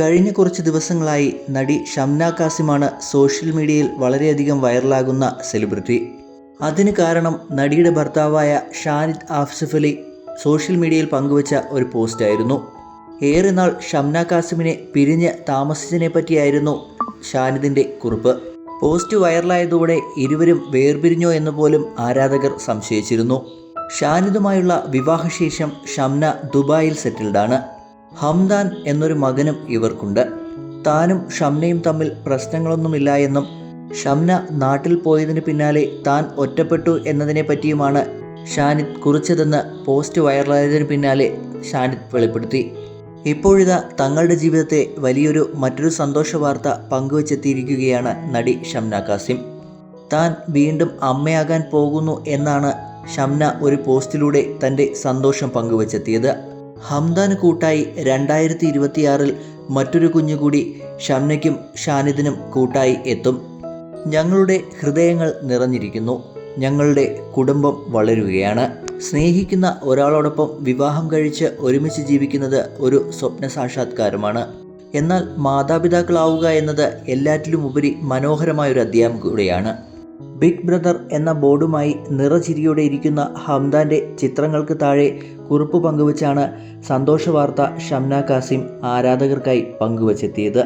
കഴിഞ്ഞ കുറച്ച് ദിവസങ്ങളായി നടി ഷംന കാസിമാണ് സോഷ്യൽ മീഡിയയിൽ വളരെയധികം വൈറലാകുന്ന സെലിബ്രിറ്റി. അതിന് കാരണം നടിയുടെ ഭർത്താവായ ഷാനിദ് ആഫ്സഫ് അലി സോഷ്യൽ മീഡിയയിൽ പങ്കുവച്ച ഒരു പോസ്റ്റായിരുന്നു. ഏറെ നാൾ ഷംന കാസിമിനെ പിരിഞ്ഞ് താമസിച്ചതിനെ പറ്റിയായിരുന്നു ഷാനിദിന്റെ കുറിപ്പ്. പോസ്റ്റ് വൈറലായതോടെ ഇരുവരും വേർപിരിഞ്ഞോ എന്ന് പോലും ആരാധകർ സംശയിച്ചിരുന്നു. ഷാനിദുമായുള്ള വിവാഹശേഷം ഷംന ദുബായിൽ സെറ്റിൽഡാണ്. ഹംദാൻ എന്നൊരു മകനും ഇവർക്കുണ്ട്. താനും ഷംനയും തമ്മിൽ പ്രശ്നങ്ങളൊന്നുമില്ല എന്നും ഷംന നാട്ടിൽ പോയതിന് പിന്നാലെ താൻ ഒറ്റപ്പെട്ടു എന്നതിനെ പറ്റിയുമാണ് ഷാനിദ് കുറിച്ചതെന്ന് പോസ്റ്റ് വൈറലായതിനു പിന്നാലെ ഷാനിദ് വെളിപ്പെടുത്തി. ഇപ്പോഴിതാ തങ്ങളുടെ ജീവിതത്തെ വലിയൊരു മറ്റൊരു സന്തോഷ വാർത്ത പങ്കുവച്ചെത്തിയിരിക്കുകയാണ് നടി ഷംന കാസിം താൻ വീണ്ടും അമ്മയാകാൻ പോകുന്നു എന്നാണ് ഷംന ഒരു പോസ്റ്റിലൂടെ തന്റെ സന്തോഷം പങ്കുവച്ചെത്തിയത്. ഹംദാന് കൂട്ടായി രണ്ടായിരത്തി ഇരുപത്തിയാറിൽ മറ്റൊരു കുഞ്ഞുകൂടി ഷംനയ്ക്കും ഷാനിദിനും കൂട്ടായി എത്തും. ഞങ്ങളുടെ ഹൃദയങ്ങൾ നിറഞ്ഞിരിക്കുന്നു. ഞങ്ങളുടെ കുടുംബം വളരുകയാണ്. സ്നേഹിക്കുന്ന ഒരാളോടൊപ്പം വിവാഹം കഴിച്ച് ഒരുമിച്ച് ജീവിക്കുന്നത് ഒരു സ്വപ്ന സാക്ഷാത്കാരമാണ്. എന്നാൽ മാതാപിതാക്കളാവുക എന്നത് എല്ലാറ്റിലും ഉപരി മനോഹരമായൊരു അധ്യായം കൂടെയാണ്. ബിഗ് ബ്രദർ എന്ന ബോർഡുമായി നിറചിരിയോടെ ഇരിക്കുന്ന ഹംദാന്റെ ചിത്രങ്ങൾക്ക് താഴെ കുറിപ്പ് പങ്കുവച്ചാണ് സന്തോഷ വാർത്ത ഷംന കാസിം ആരാധകർക്കായി പങ്കുവച്ചെത്തിയത്.